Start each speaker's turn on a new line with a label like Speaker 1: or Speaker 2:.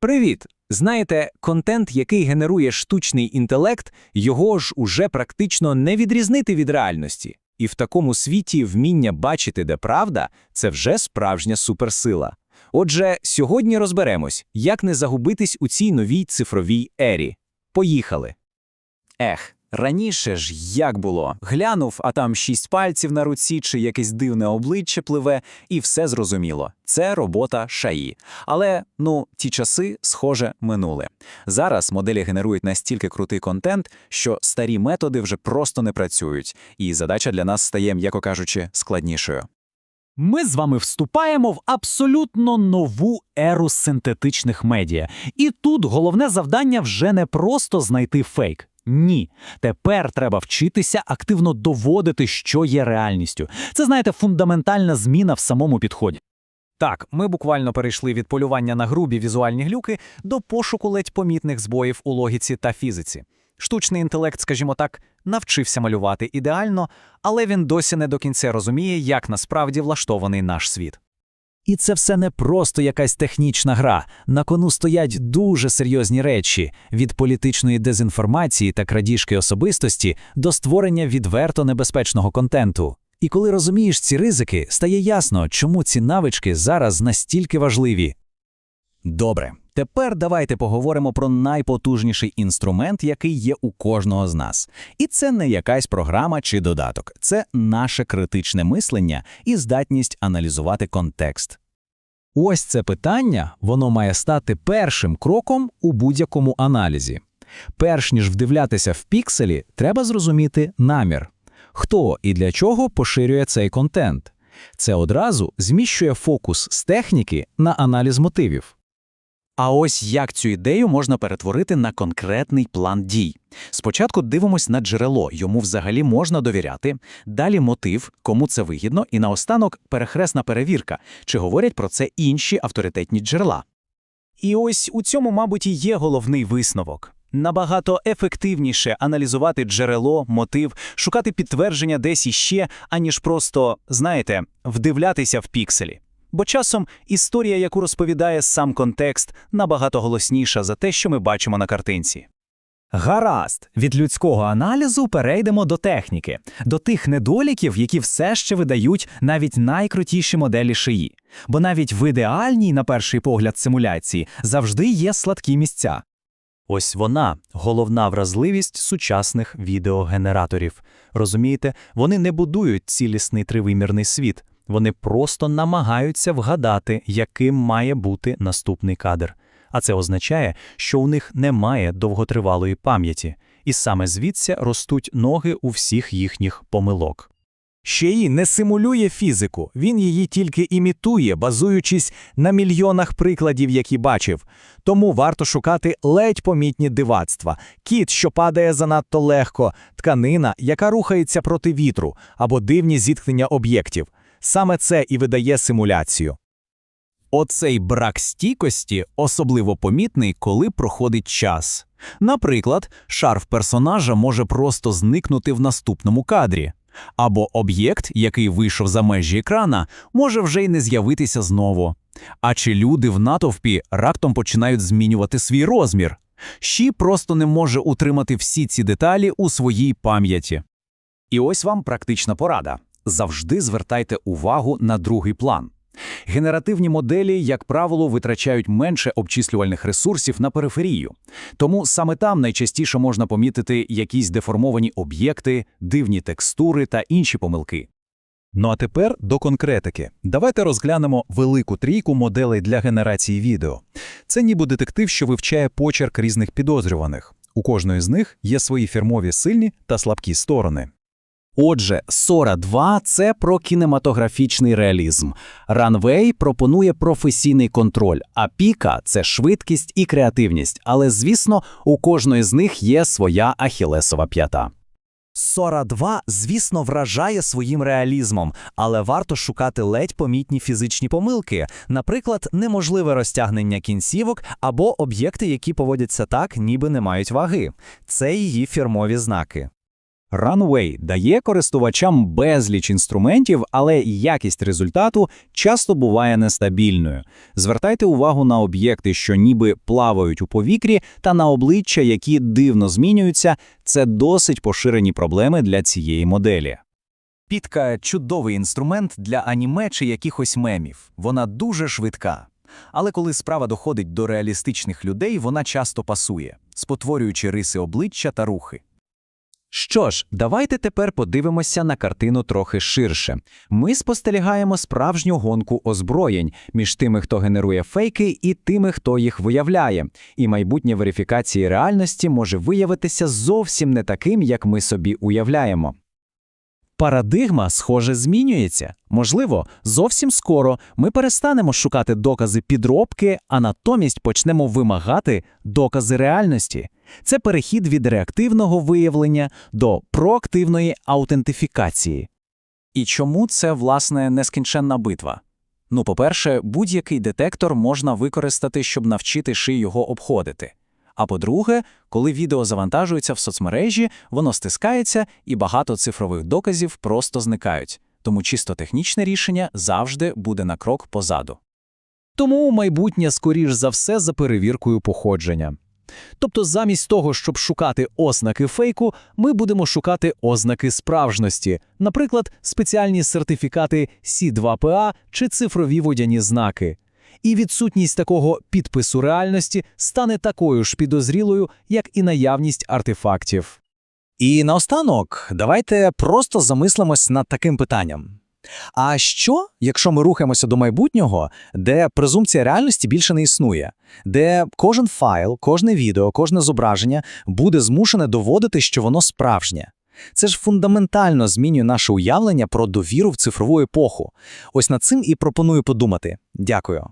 Speaker 1: Привіт! Знаєте, контент, який генерує штучний інтелект, його ж уже практично не відрізнити від реальності. І в такому світі вміння бачити, де правда, це вже справжня суперсила. Отже, сьогодні розберемось, як не загубитись у цій новій цифровій ері. Поїхали!
Speaker 2: Ех, раніше ж як було? Глянув, а там шість пальців на руці чи якесь дивне обличчя пливе, і все зрозуміло. Це робота шаї. Але ну, ті часи, схоже, минули. Зараз моделі генерують настільки крутий контент, що старі методи вже просто не працюють, і задача для нас стає, м'яко кажучи, складнішою.
Speaker 3: Ми з вами вступаємо в абсолютно нову еру синтетичних медіа. І тут головне завдання вже не просто знайти фейк. Ні, тепер треба вчитися активно доводити, що є реальністю. Це, знаєте, фундаментальна зміна в самому підході.
Speaker 4: Так, ми буквально перейшли від полювання на грубі візуальні глюки до пошуку ледь помітних збоїв у логіці та фізиці. Штучний інтелект, скажімо так, навчився малювати ідеально, але він досі не до кінця розуміє, як насправді влаштований наш світ.
Speaker 3: І це все не просто якась технічна гра. На кону стоять дуже серйозні речі: від політичної дезінформації та крадіжки особистості до створення відверто небезпечного контенту. І коли розумієш ці ризики, стає ясно, чому ці навички зараз настільки важливі.
Speaker 2: Добре, тепер давайте поговоримо про найпотужніший інструмент, який є у кожного з нас. І це не якась програма чи додаток, це наше критичне мислення і здатність аналізувати контекст.
Speaker 5: Ось це питання, воно має стати першим кроком у будь-якому аналізі. Перш ніж вдивлятися в пікселі, треба зрозуміти намір. Хто і для чого поширює цей контент. Це одразу зміщує фокус з техніки на аналіз мотивів.
Speaker 2: А ось як цю ідею можна перетворити на конкретний план дій. Спочатку дивимось на джерело, йому взагалі можна довіряти, далі мотив, кому це вигідно, і наостанок перехресна перевірка, чи говорять про це інші авторитетні джерела.
Speaker 4: І ось у цьому, мабуть, і є головний висновок. Набагато ефективніше аналізувати джерело, мотив, шукати підтвердження десь іще, аніж просто, знаєте, вдивлятися в пікселі. Бо часом історія, яку розповідає сам контекст, набагато голосніша за те, що ми бачимо на картинці.
Speaker 6: Гаразд, від людського аналізу перейдемо до техніки, до тих недоліків, які все ще видають навіть найкрутіші моделі шиї. Бо навіть в ідеальній, на перший погляд, симуляції завжди є сладкі місця.
Speaker 3: Ось вона головна вразливість сучасних відеогенераторів. Розумієте, вони не будують цілісний тривимірний світ, вони просто намагаються вгадати, яким має бути наступний кадр. А це означає, що у них немає довготривалої пам'яті, і саме звідси ростуть ноги у всіх їхніх помилок.
Speaker 4: Ще не симулює фізику, він її тільки імітує, базуючись на мільйонах прикладів, які бачив. Тому варто шукати ледь помітні дивацтва: кіт, що падає занадто легко, тканина, яка рухається проти вітру, або дивні зіткнення об'єктів. Саме це і видає симуляцію.
Speaker 5: Оцей брак стійкості особливо помітний, коли проходить час. Наприклад, шарф персонажа може просто зникнути в наступному кадрі, або об'єкт, який вийшов за межі екрана, може вже й не з'явитися знову. А чи люди в натовпі раптом починають змінювати свій розмір? Щі просто не може утримати всі ці деталі у своїй пам'яті.
Speaker 2: І ось вам практична порада. Завжди звертайте увагу на другий план. Генеративні моделі, як правило, витрачають менше обчислювальних ресурсів на периферію. Тому саме там найчастіше можна помітити якісь деформовані об'єкти, дивні текстури та інші помилки.
Speaker 7: Ну а тепер до конкретики. Давайте розглянемо велику трійку моделей для генерації відео. Це ніби детектив, що вивчає почерк різних підозрюваних. У кожної з них є свої фірмові сильні та слабкі сторони.
Speaker 5: Отже, Сора 2 – це про кінематографічний реалізм. Runway пропонує професійний контроль, а Піка – це швидкість і креативність. Але, звісно, у кожної з них є своя ахілесова п'ята.
Speaker 6: Сора 2, звісно, вражає своїм реалізмом, але варто шукати ледь помітні фізичні помилки, наприклад, неможливе розтягнення кінцівок або об'єкти, які поводяться так, ніби не мають ваги. Це її фірмові знаки.
Speaker 2: Runway дає користувачам безліч інструментів, але якість результату часто буває нестабільною. Звертайте увагу на об'єкти, що ніби плавають у повітрі, та на обличчя, які дивно змінюються. Це досить поширені проблеми для цієї моделі.
Speaker 1: Підка чудовий інструмент для аніме чи якихось мемів. Вона дуже швидка. Але коли справа доходить до реалістичних людей, вона часто пасує, спотворюючи риси обличчя та рухи.
Speaker 2: Що ж, давайте тепер подивимося на картину трохи ширше. Ми спостерігаємо справжню гонку озброєнь між тими, хто генерує фейки, і тими, хто їх виявляє. І майбутнє верифікації реальності може виявитися зовсім не таким, як ми собі уявляємо.
Speaker 6: Парадигма, схоже, змінюється. Можливо, зовсім скоро ми перестанемо шукати докази підробки, а натомість почнемо вимагати докази реальності. Це перехід від реактивного виявлення до проактивної аутентифікації.
Speaker 2: І чому це, власне, нескінченна битва? Ну, по-перше, будь-який детектор можна використати, щоб навчити ши його обходити. А по-друге, коли відео завантажується в соцмережі, воно стискається, і багато цифрових доказів просто зникають. Тому чисто технічне рішення завжди буде на крок позаду.
Speaker 6: Тому майбутнє, скоріш за все, за перевіркою походження. Тобто, замість того, щоб шукати ознаки фейку, ми будемо шукати ознаки справжності, наприклад, спеціальні сертифікати C2PA чи цифрові водяні знаки. І відсутність такого підпису реальності стане такою ж підозрілою, як і наявність артефактів.
Speaker 4: І наостанок, давайте просто замислимось над таким питанням. А що, якщо ми рухаємося до майбутнього, де презумпція реальності більше не існує, де кожен файл, кожне відео, кожне зображення буде змушене доводити, що воно справжнє? Це ж фундаментально змінює наше уявлення про довіру в цифрову епоху. Ось над цим і пропоную подумати. Дякую.